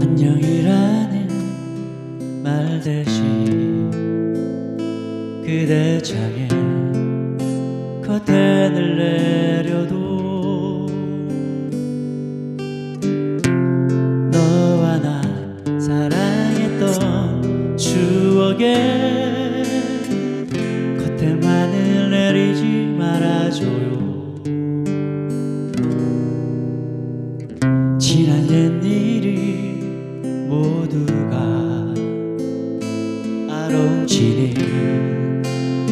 안녕이라는 말 대신 그대 창에 커튼을 내려도 지난 옛일이 모두가 아롱치는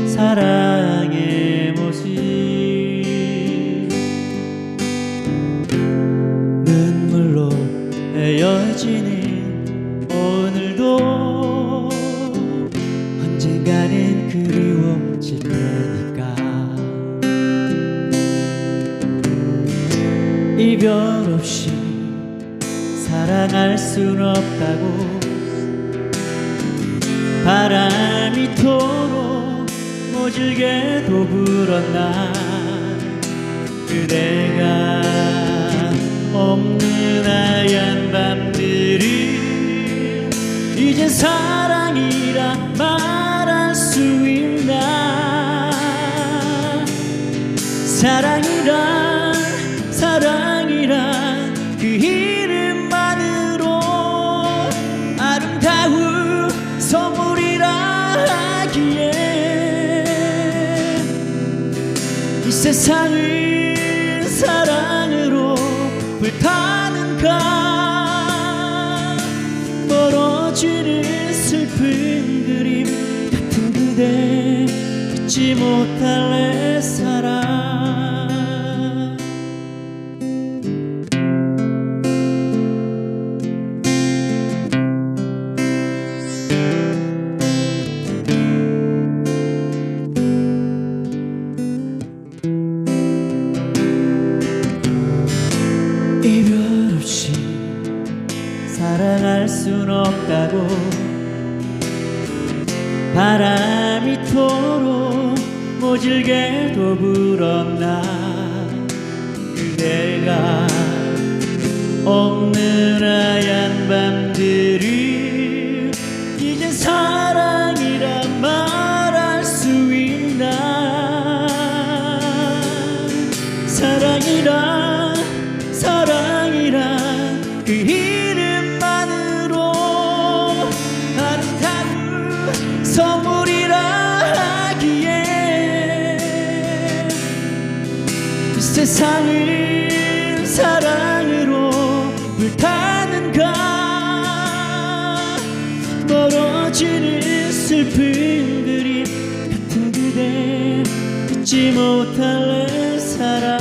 사랑의 모습. 눈물로 헤어지는 오늘도 언젠가는 그리워질 테니까. 이별 없이 사랑할 순 없다고 바람이 토록 모질게도 불었나 그대가 없는 하얀 밤들이 이제 사랑이라 말할 수 있나 사랑이란 사랑 세상을 사랑으로 불타는가 멀어지는 슬픈 그림 같은 그대 잊지 못할 내 사랑 사랑할 순 없다고 바람이 토록 모질게도 불었나 그대가 없는 하얀 밤들이 이제 사랑이라 말할 수 있나? 사랑이라 세상을 사랑으로 불타는가 멀어지는 슬픈 그림 같은 그대 잊지 못할래 사랑.